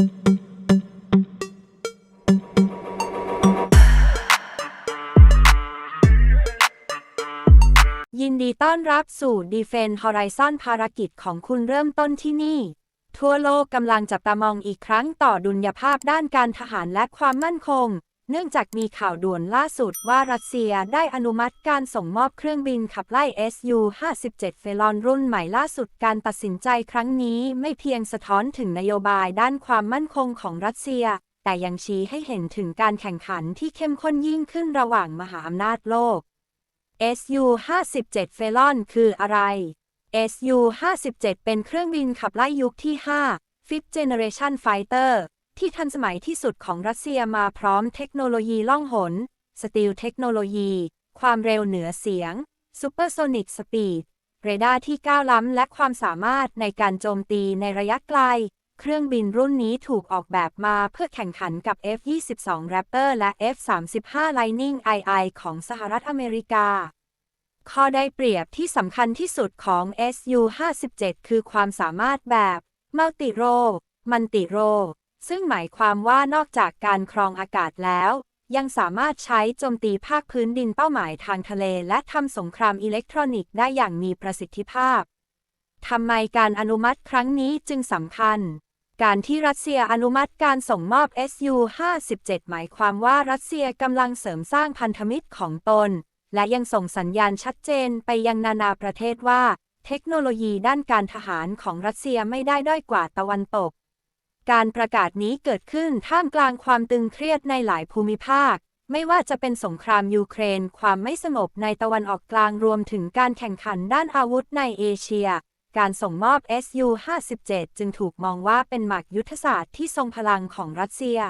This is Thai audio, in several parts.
ยินดีต้อนรับสู่ Defense Horizon ภารกิจของคุณเริ่มต้นที่นี่ ทั่วโลกกำลังจับตามองอีกครั้งต่อดุลยภาพด้านการทหารและความมั่นคง เนื่องจากมีข่าวด่วนล่าสุดว่ารัสเซียได้อนุมัติการส่งมอบเครื่องบินขับไล่ Su-57 เฟลอนรุ่นใหม่ล่าสุดการตัดสินใจครั้งนี้ไม่เพียงสะท้อนถึงนโยบายด้านความมั่นคงของรัสเซีย แต่ยังชี้ให้เห็นถึงการแข่งขันที่เข้มข้นยิ่งขึ้นระหว่างมหาอำนาจโลก Su-57 เฟลอนคืออะไร Su-57 เป็นเครื่องบินขับไล่ยุคที่ 5 Fifth Generation Fighter ที่ทันสมัยที่สุดของรัสเซียมาพร้อมเทคโนโลยีล่องหน สตีลเทคโนโลยี ความเร็วเหนือเสียง Supersonic Speed เรดาร์ที่ก้าวล้ำและความสามารถในการโจมตีในระยะไกล เครื่องบินรุ่นนี้ถูกออกแบบมาเพื่อแข่งขันกับ F-22 Raptor และ F-35 Lightning II ของสหรัฐอเมริกา ข้อได้เปรียบที่สำคัญที่สุดของ Su-57 คือความสามารถแบบ Multi r o มันติโร ซึ่งหมายความว่านอกจากการครองอากาศแล้ว ยังสามารถใช้โจมตีภาคพื้นดินเป้าหมายทางทะเล และทำสงครามอิเล็กทรอนิกส์ได้อย่างมีประสิทธิภาพทำไมการอนุมัติครั้งนี้จึงสำคัญ การที่รัสเซียอนุมัติการส่งมอบ Su-57 หมายความว่ารัสเซียกำลังเสริมสร้างพันธมิตรของตน และยังส่งสัญญาณชัดเจนไปยังนานาประเทศว่า เทคโนโลยีด้านการทหารของรัสเซียไม่ได้ด้อยกว่าตะวันตก การประกาศนี้เกิดขึ้นท่ามกลางความตึงเครียดในหลายภูมิภาค ไม่ว่าจะเป็นสงครามยูเครน ความไม่สงบในตะวันออกกลางรวมถึงการแข่งขันด้านอาวุธในเอเชีย การส่งมอบ Su-57 จึงถูกมองว่าเป็นหมากยุทธศาสตร์ที่ทรงพลังของรัสเซีย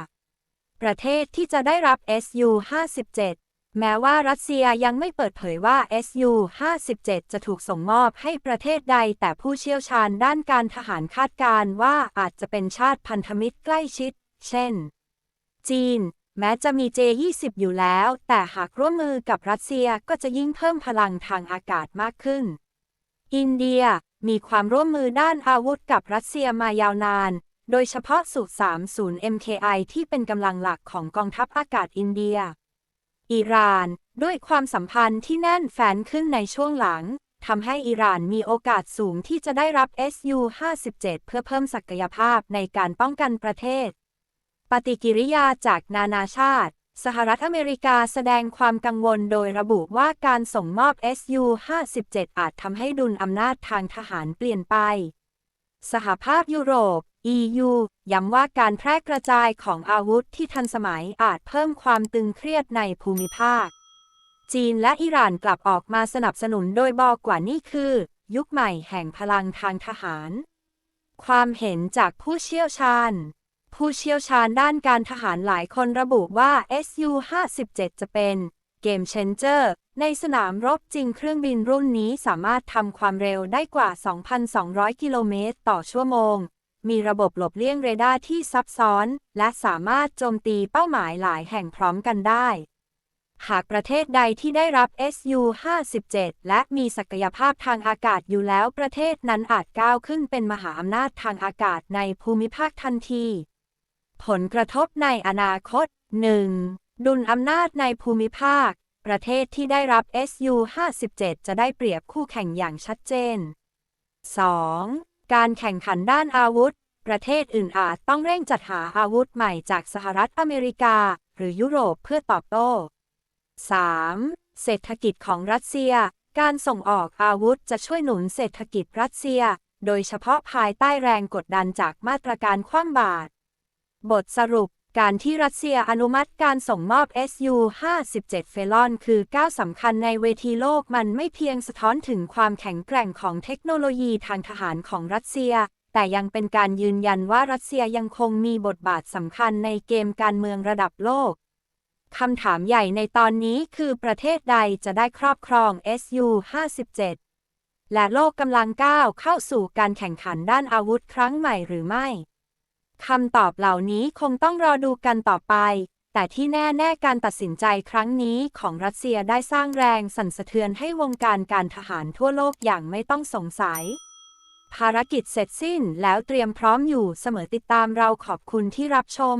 ประเทศที่จะได้รับ Su-57 แม้ว่ารัสเซียยังไม่เปิดเผยว่า Su-57 จะถูกส่งมอบให้ประเทศใด แต่ผู้เชี่ยวชาญด้านการทหารคาดการณ์ว่าอาจจะเป็นชาติพันธมิตรใกล้ชิด เช่น จีน แม้จะมี J-20 อยู่แล้ว แต่หากร่วมมือกับรัสเซียก็จะยิ่งเพิ่มพลังทางอากาศมากขึ้น อินเดียมีความร่วมมือด้านอาวุธกับรัสเซียมายาวนาน โดยเฉพาะสูตร30 MKI ที่เป็นกำลังหลักของกองทัพอากาศอินเดีย อิหร่าน ด้วยความสัมพันธ์ที่แน่นแฟ้นขึ้นในช่วงหลังทำให้อิหร่านมีโอกาสสูงที่จะได้รับ Su-57 เพื่อเพิ่มศักยภาพในการป้องกันประเทศ ปฏิกิริยาจากนานาชาติ สหรัฐอเมริกาแสดงความกังวลโดยระบุว่าการส่งมอบ Su-57 อาจทำให้ดุลอำนาจทางทหารเปลี่ยนไป สหภาพยุโรป EU ย้ำว่าการแพร่กระจายของอาวุธที่ทันสมัยอาจเพิ่มความตึงเครียดในภูมิภาค จีนและอิหร่านกลับออกมาสนับสนุนโดยบอกกว่านี่คือ ยุคใหม่แห่งพลังทางทหาร ความเห็นจากผู้เชี่ยวชาญ ผู้เชี่ยวชาญด้านการทหารหลายคนระบุว่า Su-57 จะเป็น เกมเชนเจอร์ในสนามรบจริงเครื่องบินรุ่นนี้สามารถทำความเร็วได้กว่า 2,200 กิโลเมตรต่อชั่วโมง มีระบบหลบเลี่ยงเรดาร์ที่ซับซ้อน และสามารถโจมตีเป้าหมายหลายแห่งพร้อมกันได้ หากประเทศใดที่ได้รับ Su-57 และมีศักยภาพทางอากาศอยู่แล้วประเทศนั้นอาจก้าวขึ้นเป็นมหาอำนาจทางอากาศในภูมิภาคทันที ผลกระทบในอนาคต 1. ดุลอำนาจในภูมิภาค ประเทศที่ได้รับ Su-57 จะได้เปรียบคู่แข่งอย่างชัดเจน 2. การแข่งขันด้านอาวุธ ประเทศอื่นอาจต้องเร่งจัดหาอาวุธใหม่จากสหรัฐอเมริกา หรือยุโรปเพื่อตอบโต้ 3. เศรษฐกิจของรัสเซีย การส่งออกอาวุธจะช่วยหนุนเศรษฐกิจรัสเซีย โดยเฉพาะภายใต้แรงกดดันจากมาตรการคว่ำบาตรบทสรุป การที่รัสเซียอนุมัติการส่งมอบ Su-57 เฟลอน คือก้าวสำคัญในเวทีโลกมันไม่เพียงสะท้อนถึงความแข็งแกร่งของเทคโนโลยีทางทหารของรัสเซีย แต่ยังเป็นการยืนยันว่ารัสเซียยังคงมีบทบาทสำคัญในเกมการเมืองระดับโลกคำถามใหญ่ในตอนนี้คือประเทศใดจะได้ครอบครอง Su-57 และโลกกำลังก้าวเข้าสู่การแข่งขันด้านอาวุธครั้งใหม่หรือไม่ คำตอบเหล่านี้คงต้องรอดูกันต่อไป แต่ที่แน่ๆการตัดสินใจครั้งนี้ของรัสเซียได้สร้างแรงสั่นสะเทือนให้วงการการทหารทั่วโลกอย่างไม่ต้องสงสัย ภารกิจเสร็จสิ้นแล้วเตรียมพร้อมอยู่เสมอติดตามเราขอบคุณที่รับชม